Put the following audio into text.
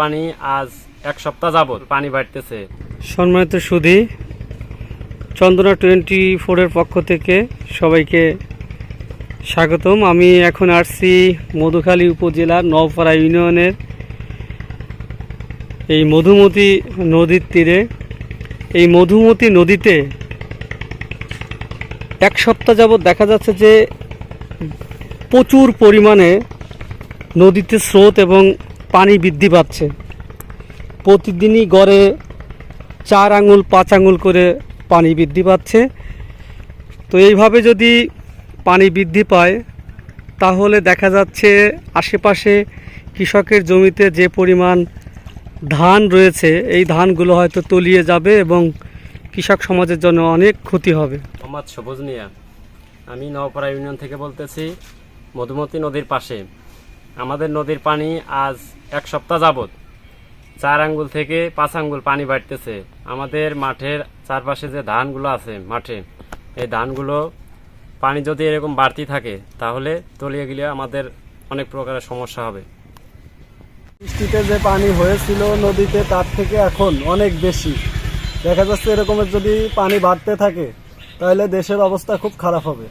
পানি আজ এক সপ্তাহ যাবত পানি বাড়তেছে। সম্মানিত সুধী, চন্দনা টোয়েন্টি ফোরের পক্ষ থেকে সবাইকে স্বাগতম। আমি এখন আসছি মধুখালী উপজেলার নওপাড়া ইউনিয়নের এই মধুমতি নদীর তীরে। এই মধুমতি নদীতে এক সপ্তাহ যাবৎ দেখা যাচ্ছে যে প্রচুর পরিমাণে নদীতে স্রোত এবং পানি বৃদ্ধি পাচ্ছে। প্রতিদিনই গড়ে চার আঙুল, পাঁচ আঙুল করে পানি বৃদ্ধি পাচ্ছে। তো এইভাবে যদি পানি বৃদ্ধি পায়, তাহলে দেখা যাচ্ছে আশেপাশে কৃষকের জমিতে যে পরিমাণ ধান রয়েছে, এই ধানগুলো হয়তো তলিয়ে যাবে এবং কৃষক সমাজের জন্য অনেক ক্ষতি হবে। মোহাম্মদ সবুজ মিয়া। আমি নওপাড়া ইউনিয়ন থেকে বলতেছি, মধুমতি নদীর পাশে। আমাদের নদীর পানি আজ এক সপ্তাহ যাবত চার আঙ্গুল থেকে পাঁচ আঙ্গুল পানি বাড়তেছে। আমাদের মাঠের চারপাশে যে ধানগুলো আছে মাঠে, এই ধানগুলো পানি যদি এরকম বাড়তি থাকে, তাহলে তলিয়ে গেলে আমাদের অনেক প্রকারের সমস্যা হবে। বৃষ্টিতে যে পানি হয়েছিল নদীতে, তার থেকে এখন অনেক বেশি। দেখা যাচ্ছে এরকমের যদি পানি বাড়তে থাকে, তাহলে দেশের অবস্থা খুব খারাপ হবে।